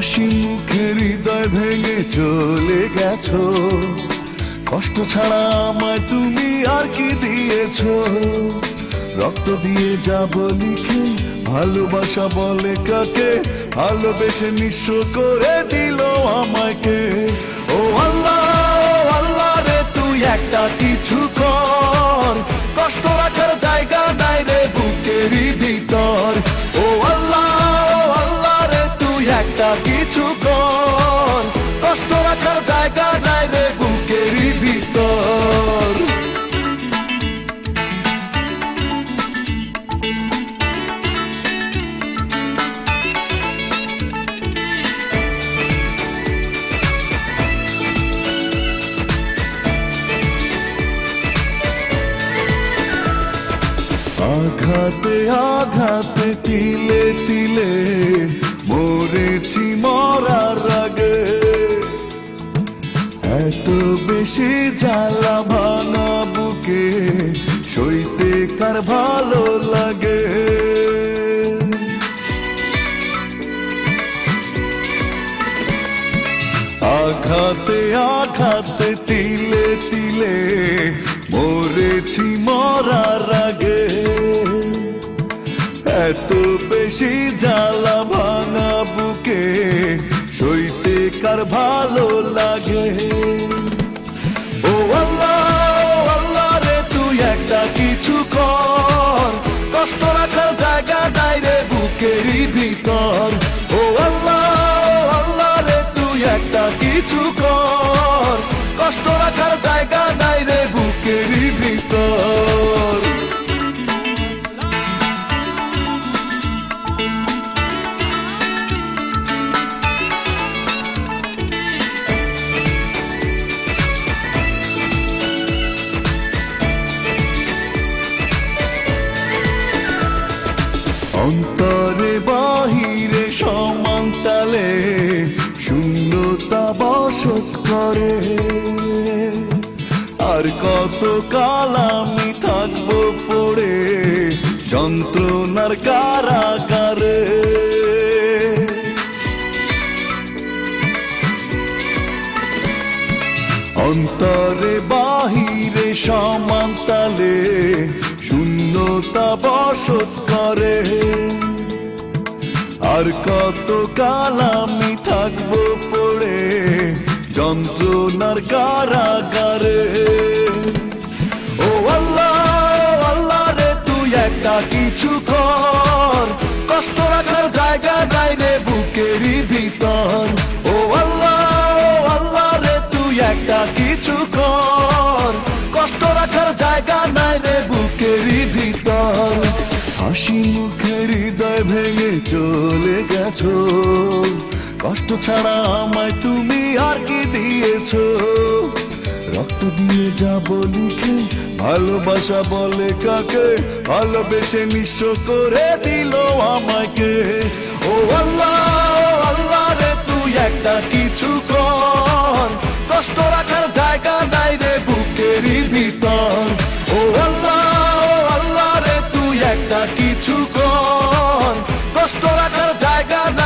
হাসি মুখে হৃদয় ভেঙে চলে গেছো। কষ্ট ছাড়া আমায় তুমি আর কি দিয়েছ? রক্ত দিয়ে যাব লিখে, ভালোবাসা বলে কাকে? ভালোবেসে নিঃস্ব করে দিল আমাকে। ও আল্লাহ আল্লাহ রে, তুই একটা কিছু তুই একটা কিছু কর। কষ্ট রাখার জায়গা নাই রে বুকেরই ভিতর। আঘাতে আঘাতে, তিলে তিলে মরেছি মরার আগে। এত বেশি জ্বালা ভাঙা বুকে সইতে কার ভালো লাগে? আঘাতে আঘাতে, তিলে তিলে মরেছি মরার আগে। এত বেশি জ্বালা কার ভালো লাগে। ও আল্লাহ ও আল্লাহ রে, তুই একটা কিছু কর। কষ্ট রাখার জায়গা নাই রে, বুকেরই ভিতর। ও আল্লাহ ও আল্লাহ রে, তুই একটা কিছু কর। অন্তরে বাহিরে সমান তালে শূন্যতা বসত করে। আর কত কাল আমি থাকব পড়ে যন্ত্রণার কারাগারে। অন্তরে বাহিরে সমান তালে শূন্যতা বসত করে। আর কত কাল আমি থাকব পড়ে, যন্ত্রণার কারাগারে। ও আল্লাহ আল্লাহ রে, তুই একটা কিছু কর। হাসি মুখে হৃদয় ভেঙে চলে গেছো। কষ্ট ছাড়া আমায় তুমি আর কি দিয়েছ? রক্ত দিয়ে যাব লিখে, ভালোবাসা বলে কাকে? ভালোবেসে নিঃস্ব করে দিল আমাকে। ও আল্লাহ আল্লাহ রে, তুই একটা কিছু কর। কষ্ট রাখার tiger.